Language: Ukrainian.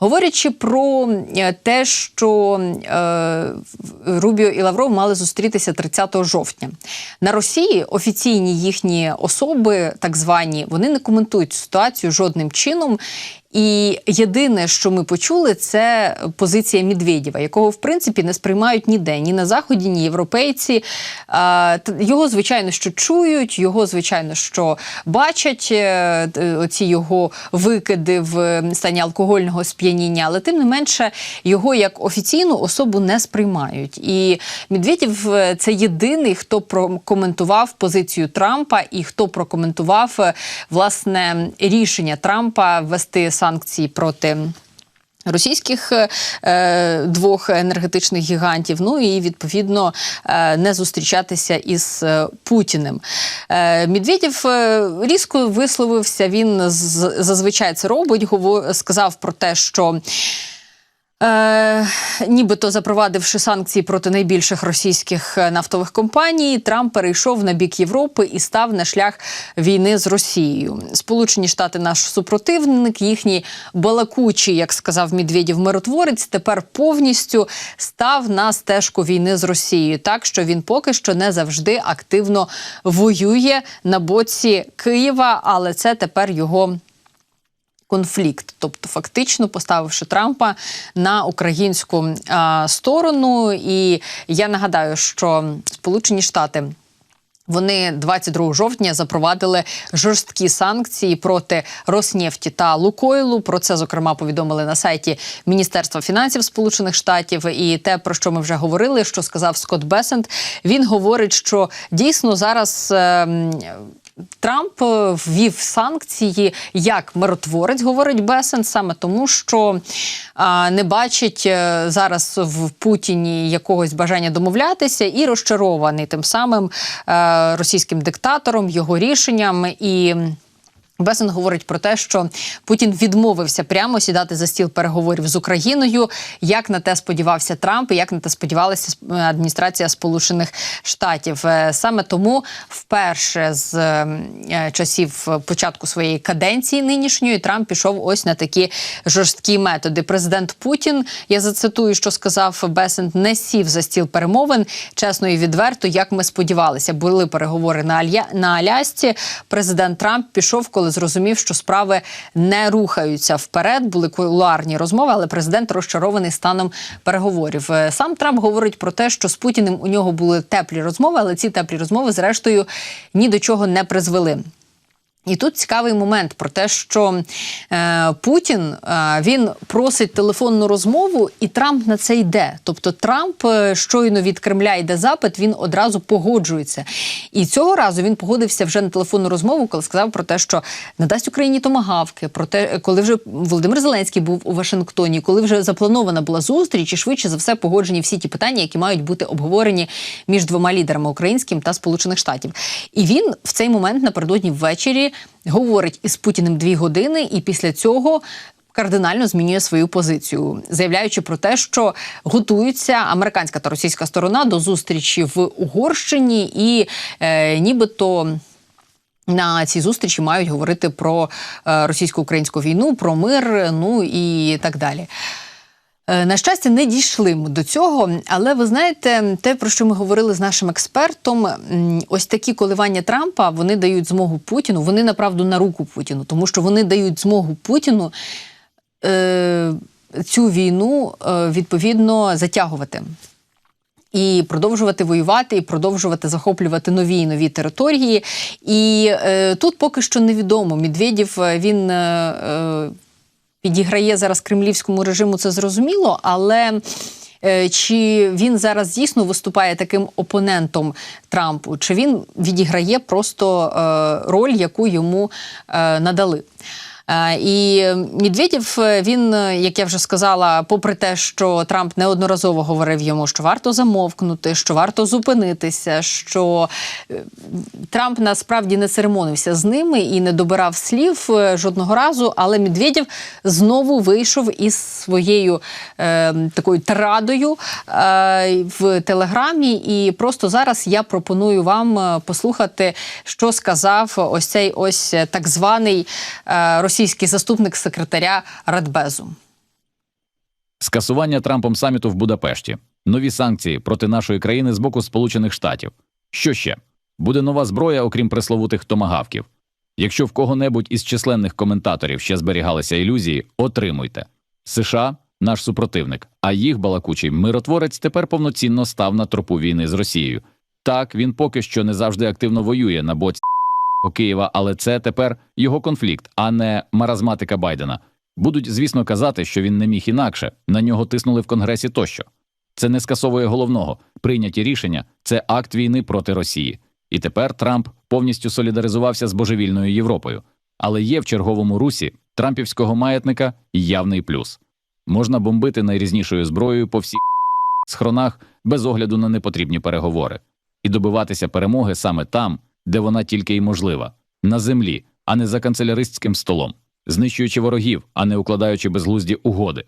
Говорячи про е, те, що е, Рубіо і Лавров мали зустрітися 30 жовтня на Росії, офіційні їхні особи, так звані, вони не коментують ситуацію жодним чином. І єдине, що ми почули, це позиція Медведєва, якого в принципі не сприймають ніде, ні на заході, ні європейці. Його звичайно, що чують, його звичайно, що бачать е, оці його викиди в стані алкогольного сп'яніння, але тим не менше його як офіційну особу не сприймають. І Медведєв е, це єдиний, хто прокоментував позицію Трампа і хто прокоментував е, власне рішення Трампа ввести санкції проти. Російських е, двох енергетичних гігантів, ну і відповідно е, не зустрічатися із е, Путіним. Е, Медведєв е, різко висловився. Він з- зазвичай це робить. Гово- сказав про те, що. Е, нібито запровадивши санкції проти найбільших російських е, нафтових компаній, Трамп перейшов на бік Європи і став на шлях війни з Росією. Сполучені Штати наш супротивник, їхній балакучий, як сказав Медведєв, миротворець, тепер повністю став на стежку війни з Росією, так що він поки що не завжди активно воює на боці Києва, але це тепер його конфлікт, тобто фактично поставивши Трампа на українську а, сторону. І я нагадаю, що Сполучені Штати. Вони 22 жовтня запровадили жорсткі санкції проти Роснефті та Лукойлу. Про це зокрема повідомили на сайті Міністерства фінансів Сполучених Штатів. І те, про що ми вже говорили, що сказав Скотт Бесент, він говорить, що дійсно зараз. ем, Трамп е, ввів санкції як миротворець, говорить Бесен, саме тому, що не бачить е, зараз в Путіні якогось бажання домовлятися і розчарований тим самим е, російським диктатором, його рішенням і. Бесен говорить про те, що Путін відмовився прямо сідати за стіл переговорів з Україною, як на те сподівався Трамп, і як на те сподівалася адміністрація Сполучених Штатів. Е, Саме тому вперше з е, часів початку своєї каденції нинішньої Трамп пішов ось на такі жорсткі методи. Президент Путін, я зацитую, що сказав Бесент, не сів за стіл перемовин чесно і відверто, як ми сподівалися. Були переговори на Алья на Алясці. Президент Трамп пішов, коли зрозумів, що справи не рухаються вперед. Були кулуарні розмови, але президент розчарований станом переговорів. Е, Сам Трамп говорить про те, що з Путіним у нього були теплі розмови, але ці теплі розмови, зрештою, ні до чого не призвели. І тут цікавий момент про те, що е, Путін е, він просить телефонну розмову, і Трамп на це йде. Тобто Трамп е, щойно від Кремля йде запит, він одразу погоджується. І цього разу він погодився вже на телефонну розмову, коли сказав про те, що надасть Україні томагавки. Про те, коли вже Володимир Зеленський був у Вашингтоні, коли вже запланована була зустріч, і швидше за все погоджені всі ті питання, які мають бути обговорені між двома лідерами українським та Сполучених Штатів. І він в цей момент напередодні ввечері говорить із Путіним дві години, і після цього. Кардинально змінює свою позицію, заявляючи про те, що готуються американська та російська сторона до зустрічі в Угорщині, і е, нібито на цій зустрічі мають говорити про е, російсько-українську війну, про мир, ну і так далі. Е, На щастя, не дійшли ми до цього, але ви знаєте, те, про що ми говорили з нашим експертом, ось такі коливання Трампа вони дають змогу Путіну, вони направду на руку Путіну, тому що вони дають змогу Путіну е, цю війну е, відповідно затягувати. І продовжувати воювати, і продовжувати захоплювати нові і нові території. І е, тут поки що невідомо. Медведєв е, він е, е, підіграє зараз кремлівському режиму, це зрозуміло, але. е, Чи він зараз дійсно виступає таким опонентом Трампу, чи він відіграє просто е, роль, яку йому е, надали? Е, І Медведєв, е, він, е, як я вже сказала, попри те, що Трамп неодноразово говорив йому, що варто замовкнути, що варто зупинитися, що е, Трамп насправді не церемонився з ними і не добирав слів е, жодного разу. Але Медведєв знову вийшов із своєю е, такою тирадою е, в телеграмі. І просто зараз я пропоную вам е, послухати, що сказав ось цей ось е, так званий е, російський заступник секретаря Радбезу. скасування Трампом саміту в Будапешті, нові санкції проти нашої країни з боку Сполучених Штатів. Що ще? Буде нова зброя, окрім пресловутих томагавків. Якщо в кого-небудь із численних коментаторів ще зберігалися ілюзії, отримуйте. США наш супротивник, а їх балакучий миротворець тепер повноцінно став на тропу війни з Росією. Так, він поки що не завжди активно воює на боці Києва, але це тепер його конфлікт, а не маразматика Байдена. Будуть, звісно, казати, що він не міг інакше, на нього тиснули в Конгресі тощо. Це не скасовує головного. Прийняті рішення це акт війни проти Росії. І тепер Трамп повністю солідаризувався з божевільною Європою. Але є в черговому русі трампівського маятника явний плюс. Можна бомбити найрізнішою зброєю по всіх схронах без огляду на непотрібні переговори, і добиватися перемоги саме там, де вона тільки й можлива, на землі, а не за канцеляристським столом, знищуючи ворогів, а не укладаючи безглузді угоди.